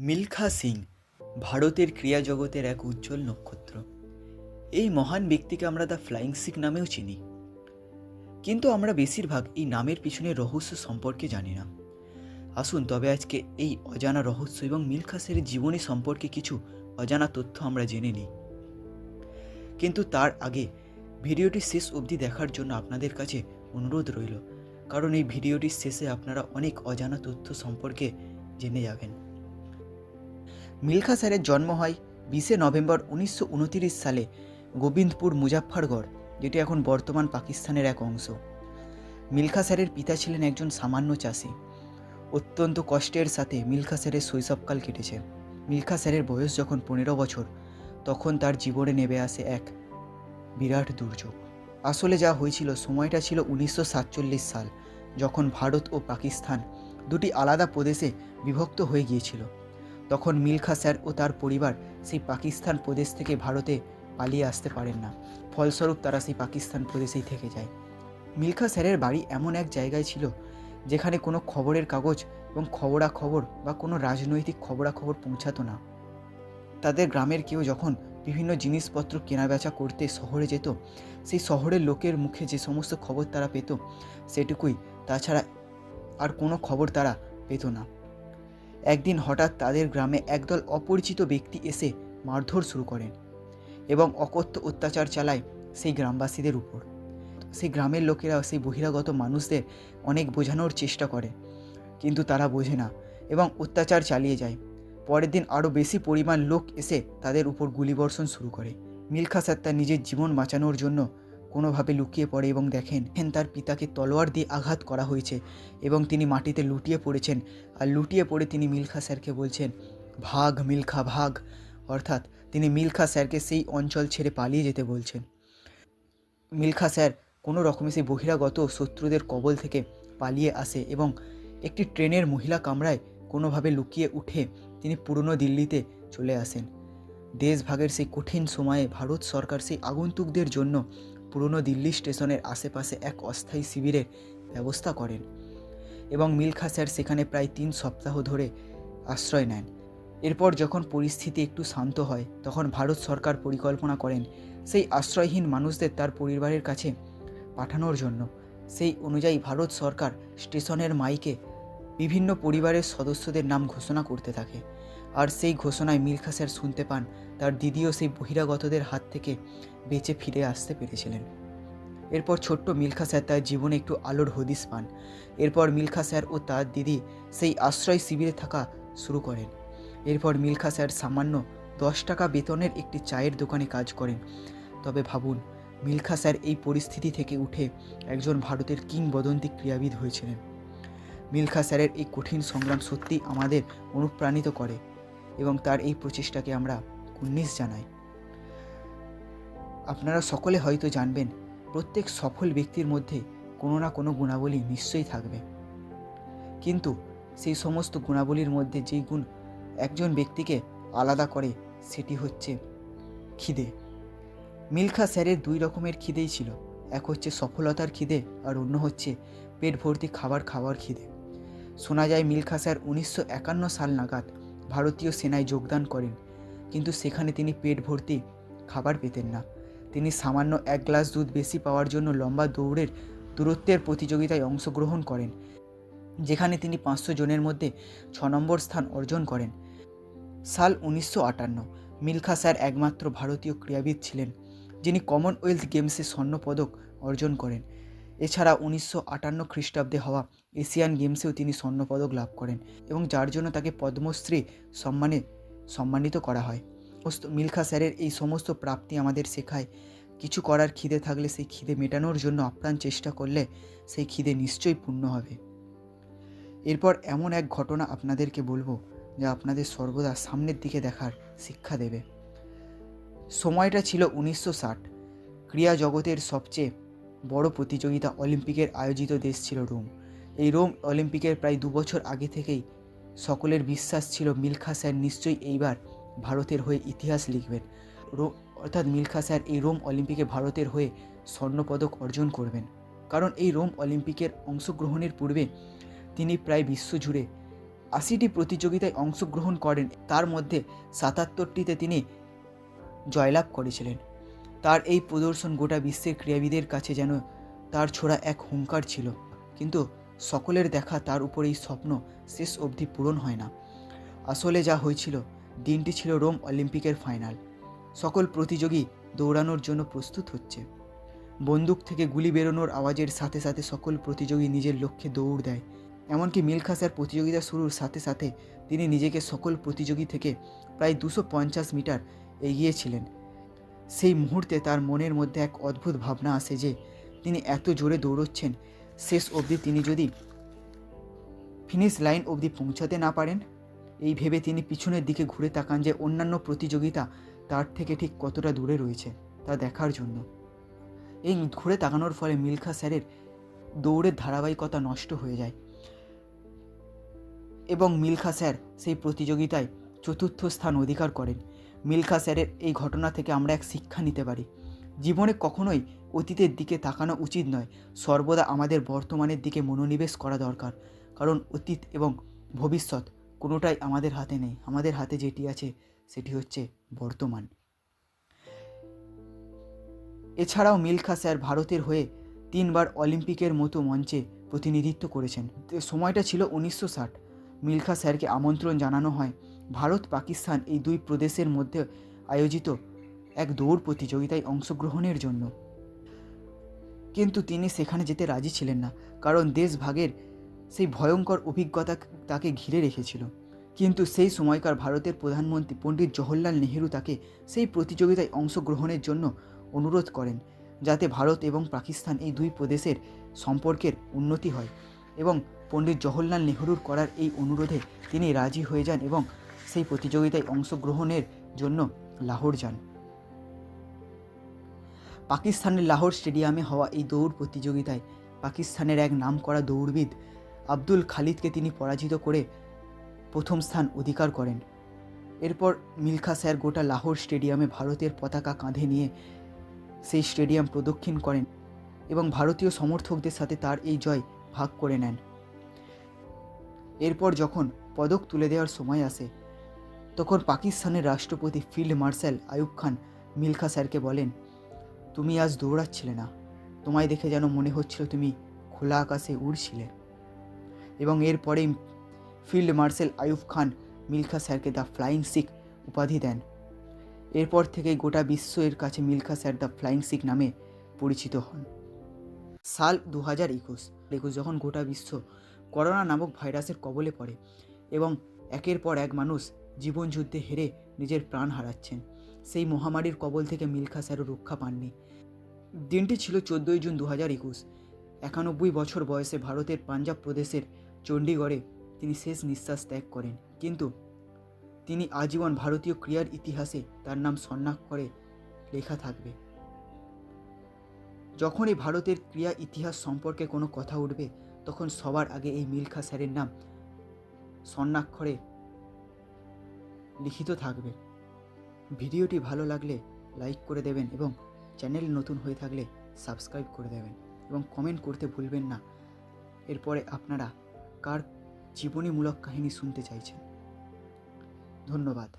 মিলখা সিং, ভারতের ক্রীড়া জগতের এক উজ্জ্বল নক্ষত্র। এই মহান ব্যক্তিকে আমরা দ্য ফ্লাইং সিক নামেও চিনি। কিন্তু আমরা বেশিরভাগ এই নামের পিছনে রহস্য সম্পর্কে জানি না। আসুন, তবে আজকে এই অজানা রহস্য এবং মিলখা সেরের জীবনী সম্পর্কে কিছু অজানা তথ্য আমরা জেনে নিই। কিন্তু তার আগে ভিডিওটি শেষ অবধি দেখার জন্য আপনাদের কাছে অনুরোধ রইল, কারণ এই ভিডিওটির শেষে আপনারা অনেক অজানা তথ্য সম্পর্কে জেনে যাবেন। মিলখা স্যারের জন্ম হয় বিশে নভেম্বর উনিশশো সালে গোবিন্দপুর মুজাফফরগড়, যেটি এখন বর্তমান পাকিস্তানের এক অংশ। মিলখা স্যারের পিতা ছিলেন একজন সামান্য চাষি। অত্যন্ত কষ্টের সাথে মিলখা স্যারের শৈশবকাল কেটেছে। মিলখা স্যারের বয়স যখন পনেরো বছর, তখন তার জীবনে নেমে আসে এক বিরাট দুর্যোগ। আসলে যা হয়েছিল, সময়টা ছিল উনিশশো সাতচল্লিশ সাল, যখন ভারত ও পাকিস্তান দুটি আলাদা প্রদেশে বিভক্ত হয়ে গিয়েছিল। তখন মিলখা স্যার ও তার পরিবার সেই পাকিস্তান প্রদেশ থেকে ভারতে পালিয়ে আসতে পারেন না। ফলস্বরূপ তারা সেই পাকিস্তান প্রদেশেই থেকে যায়। মিলখা স্যারের বাড়ি এমন এক জায়গায় ছিল যেখানে কোনো খবরের কাগজ এবং খবরাখবর বা কোনো রাজনৈতিক খবরাখবর পৌঁছাতো না। তাদের গ্রামের কেউ যখন বিভিন্ন জিনিসপত্র কেনাবেচা করতে শহরে যেত, সেই শহরের লোকের মুখে যে সমস্ত খবর তারা পেত, সেটুকুই। তাছাড়া আর কোনো খবর তারা পেত না। একদিন হঠাৎ তাদের গ্রামে একদল অপরিচিত ব্যক্তি এসে মারধর শুরু করেন এবং অকথ্য অত্যাচার চালায় সেই গ্রামবাসীদের উপর। সেই গ্রামের লোকেরা সেই বহিরাগত মানুষদের অনেক বোঝানোর চেষ্টা করে, কিন্তু তারা বোঝে না এবং অত্যাচার চালিয়ে যায়। পরের দিন আরও বেশি পরিমাণ লোক এসে তাদের উপর গুলিবর্ষণ শুরু করে। মিলখা স্যার তার নিজের জীবন বাঁচানোর জন্য কোনোভাবে লুকিয়ে পড়ে এবং দেখেন তার পিতাকে তলোয়ার দিয়ে আঘাত করা হয়েছে এবং তিনি মাটিতে লুটিয়ে পড়েছেন। আর লুটিয়ে পড়ে তিনি মিলখা স্যারকে বলছেন, ভাগ মিলখা, ভাগ। অর্থাৎ তিনি মিলখা স্যারকে সেই অঞ্চল ছেড়ে পালিয়ে যেতে বলছেন। মিলখা স্যার কোনো রকমে সেই বহিরাগত শত্রুদের কবল থেকে পালিয়ে আসে এবং একটি ট্রেনের মহিলা কামরায় কোনোভাবে লুকিয়ে উঠে তিনি পুরনো দিল্লিতে চলে আসেন। দেশভাগের সেই কঠিন সময়ে ভারত সরকার সেই আগন্তুকদের জন্য পুরনো দিল্লি স্টেশনের আশেপাশে এক অস্থায়ী শিবিরের ব্যবস্থা করেন এবং মিলখা স্যার সেখানে প্রায় তিন সপ্তাহ ধরে আশ্রয় নেন। এরপর যখন পরিস্থিতি একটু শান্ত হয়, তখন ভারত সরকার পরিকল্পনা করেন সেই আশ্রয়হীন মানুষদের তার পরিবারের কাছে পাঠানোর জন্য। সেই অনুযায়ী ভারত সরকার স্টেশনের মাইকে বিভিন্ন পরিবারের সদস্যদের নাম ঘোষণা করতে থাকে। আর সেই ঘোষণায় মিলখা স্যার শুনতে পান, তার দিদিও সেই বহিরাগতদের হাত থেকে বেঁচে ফিরে আসতে পেরেছিলেন। এরপর ছোট্ট মিলখা স্যার তার জীবনে একটু আলোর হদিস পান। এরপর মিলখা স্যার ও তার দিদি সেই আশ্রয় শিবিরে থাকা শুরু করেন। এরপর মিলখা স্যার সামান্য দশ টাকা বেতনের একটি চায়ের দোকানে কাজ করেন। তবে ভাবুন, মিলখা স্যার এই পরিস্থিতি থেকে উঠে একজন ভারতের কিংবদন্তি ক্রীড়াবিদ হয়েছিলেন। মিলখা স্যারের এই কঠিন সংগ্রাম সত্যি আমাদের অনুপ্রাণিত করে এবং তার এই প্রচেষ্টাকে আমরা কুন্নিস জানাই। আপনারা সকলে হয়তো জানবেন, প্রত্যেক সফল ব্যক্তির মধ্যে কোনো না কোনো গুণাবলী নিশ্চয়ই থাকবে। কিন্তু সেই সমস্ত গুণাবলীর মধ্যে যেই গুণ একজন ব্যক্তিকে আলাদা করে, সেটি হচ্ছে খিদে। মিলখা স্যারের দুই রকমের খিদেই ছিল, এক হচ্ছে সফলতার খিদে আর অন্য হচ্ছে পেট ভর্তি খাবার খাওয়ার খিদে। শোনা যায় মিলখা স্যার উনিশশো একান্ন সাল নাগাদ ভারতীয় সেনায় যোগদান করেন, কিন্তু সেখানে তিনি পেট ভর্তি খাবার পেতেন না। তিনি সামান্য এক গ্লাস দুধ বেশি পাওয়ার জন্য লম্বা দৌড়ের দূরত্বের প্রতিযোগিতায় অংশগ্রহণ করেন, যেখানে তিনি পাঁচশো জনের মধ্যে ছ নম্বর স্থান অর্জন করেন। সাল উনিশশো আটান্ন মিলখা স্যার একমাত্র ভারতীয় ক্রীড়াবিদ ছিলেন, যিনি কমনওয়েলথ গেমসে স্বর্ণপদক অর্জন করেন। এছাড়া উনিশশো আটান্ন খ্রিস্টাব্দে হওয়া এশিয়ান গেমসেও তিনি স্বর্ণপদক লাভ করেন এবং যার জন্য তাকে পদ্মশ্রী সম্মানে সম্মানিত করা হয়। মিলখা স্যারের এই সমস্ত প্রাপ্তি আমাদের শেখায়। কিছু করার খিদে থাকলে সেই খিদে মেটানোর জন্য আপ্রাণ চেষ্টা করলে সেই খিদে নিশ্চয়ই পূর্ণ হবে। এরপর এমন এক ঘটনা আপনাদেরকে বলব যা আপনাদের সর্বদা সামনের দিকে দেখার শিক্ষা দেবে। সময়টা ছিল উনিশশো ষাট। ক্রীড়া জগতের সবচেয়ে বড় প্রতিযোগিতা অলিম্পিকের আয়োজিত দেশ ছিল রোম। এই রোম অলিম্পিকের প্রায় দু বছর আগে থেকেই সকলের বিশ্বাস ছিল মিলখা স্যার নিশ্চয়ই এইবার ভারতের হয়ে ইতিহাস লিখবেন। রো, অর্থাৎ মিলখা স্যার এই রোম অলিম্পিকে ভারতের হয়ে স্বর্ণপদক অর্জন করবেন। কারণ এই রোম অলিম্পিকের অংশগ্রহণের পূর্বে তিনি প্রায় বিশ্বজুড়ে আশিটি প্রতিযোগিতায় অংশগ্রহণ করেন। তার মধ্যে সাতাত্তরটিতে তিনি জয়লাভ করেছিলেন। তার এই প্রদর্শন গোটা বিশ্বের ক্রীড়াবিদের কাছে যেন তার ছোড়া এক হুঙ্কার ছিল। কিন্তু সকলের দেখা তার উপর এই স্বপ্ন শেষ অবধি পূরণ হয় না। আসলে যা হয়েছিল, দিনটি ছিল রোম অলিম্পিকের ফাইনাল। সকল প্রতিযোগী দৌড়ানোর জন্য প্রস্তুত হচ্ছে। বন্দুক থেকে গুলি বেরোনোর আওয়াজের সাথে সাথে সকল প্রতিযোগী নিজের লক্ষ্যে দৌড় দেয়। এমনকি মিলখা স্যার প্রতিযোগিতা শুরুর সাথে সাথে তিনি নিজেকে সকল প্রতিযোগী থেকে প্রায় দুশো মিটার এগিয়েছিলেন সেই মুহূর্তে তার মনের মধ্যে এক অদ্ভুত ভাবনা আসে যে তিনি এত জোরে দৌড়চ্ছেন, শেষ অবধি তিনি যদি ফিনিশ লাইন অবধি পৌঁছাতে না পারেন, এই ভেবে তিনি পিছনের দিকে ঘুরে তাকান যে অন্যান্য প্রতিযোগিতা তার থেকে ঠিক কতটা দূরে রয়েছে তা দেখার জন্য। এই ঘুরে তাকানোর ফলে মিলখা স্যারের দৌড়ের ধারাবাহিকতা নষ্ট হয়ে যায় এবং মিলখা স্যার সেই প্রতিযোগিতায় চতুর্থ স্থান অধিকার করেন। মিলখা স্যারের এই ঘটনা থেকে আমরা এক শিক্ষা নিতে পারি। জীবনে কখনোই অতীতের দিকে তাকানো উচিত নয়, সর্বদা আমাদের বর্তমানের দিকে মনোনিবেশ করা দরকার। কারণ অতীত এবং ভবিষ্যৎ কোনোটাই আমাদের হাতে নেই। আমাদের হাতে যেটি আছে, সেটি হচ্ছে বর্তমান। এছাড়াও মিলখা স্যার ভারতের হয়ে তিনবার অলিম্পিকের মতো মঞ্চে প্রতিনিধিত্ব করেছেন। সময়টা ছিল উনিশশো ষাট। মিলখা স্যারকে আমন্ত্রণ জানানো হয় ভারত, পাকিস্তান এই দুই প্রদেশের মধ্যে আয়োজিত এক দৌড় প্রতিযোগিতায় অংশগ্রহণের জন্য। কিন্তু তিনি সেখানে যেতে রাজি ছিলেন না, কারণ দেশভাগের সেই ভয়ঙ্কর অভিজ্ঞতা তাকে ঘিরে রেখেছিল। কিন্তু সেই সময়কার ভারতের প্রধানমন্ত্রী পণ্ডিত জওহরলাল নেহেরু তাকে সেই প্রতিযোগিতায় অংশগ্রহণের জন্য অনুরোধ করেন, যাতে ভারত এবং পাকিস্তান এই দুই প্রদেশের সম্পর্কের উন্নতি হয়। এবং পণ্ডিত জওহরলাল নেহরুর করার এই অনুরোধে তিনি রাজি হয়ে যান এবং সেই প্রতিযোগিতায় অংশগ্রহণের জন্য লাহোর যান। পাকিস্তানের লাহোর স্টেডিয়ামে হওয়া এই দৌড় প্রতিযোগিতায় পাকিস্তানের এক নামকরা দৌড়বিদ আব্দুল খালিদকে তিনি পরাজিত করে প্রথম স্থান অধিকার করেন। এরপর মিলখা স্যার গোটা লাহোর স্টেডিয়ামে ভারতের পতাকা কাঁধে নিয়ে সেই স্টেডিয়াম প্রদক্ষিণ করেন এবং ভারতীয় সমর্থকদের সাথে তার এই জয় ভাগ করে নেন। এরপর যখন পদক তুলে দেওয়ার সময় আসে তখন পাকিস্তানের রাষ্ট্রপতি ফিল্ড মার্শাল আয়ুব খান মিলখা স্যারকে বলেন, তুমি আজ দৌড়াচ্ছিলে না। তোমায় দেখে যেন মনে হচ্ছিল তুমি খোলা আকাশে উড়ছিলে। এবং এরপরেই ফিল্ড মার্শাল আয়ুব খান মিলখা স্যারকে দ্য ফ্লাইং সিখ উপাধি দেন। এরপর থেকেই গোটা বিশ্ব এর কাছে Milkha sir the flying Sikh নামে পরিচিত হন। সাল দু হাজার একুশ একুশ যখন গোটা বিশ্ব করোনা নামক ভাইরাসের কবলে পড়ে এবং একের পর এক মানুষ জীবনযুদ্ধে হেরে নিজের প্রাণ হারাচ্ছেন। সেই মহামারীর কবল থেকে মিলখা স্যারও রক্ষা পাননি। দিনটি ছিল চোদ্দোই জুন দু হাজার একুশ। একানব্বই বছর বয়সে ভারতের পাঞ্জাব প্রদেশের চণ্ডীগড়ে তিনি শেষ নিঃশ্বাস ত্যাগ করেন। কিন্তু তিনি আজীবন ভারতীয় ক্রীড়ার ইতিহাসে তার নাম স্বর্ণাক্ষরে লেখা থাকবে। যখনই ভারতের ক্রীড়া ইতিহাস সম্পর্কে কোনো কথা উঠবে, তখন সবার আগে এই মিলখা স্যারের নাম স্বর্ণাক্ষরে লিখিত থাকবে। ভিডিওটি ভালো লাগলে লাইক করে দেবেন এবং চ্যানেল নতুন হয়ে থাকলে সাবস্ক্রাইব করে দেবেন এবং কমেন্ট করতে ভুলবেন না। এরপরে আপনারা কার জীবনীমূলক কাহিনী শুনতে চাইছেন? ধন্যবাদ।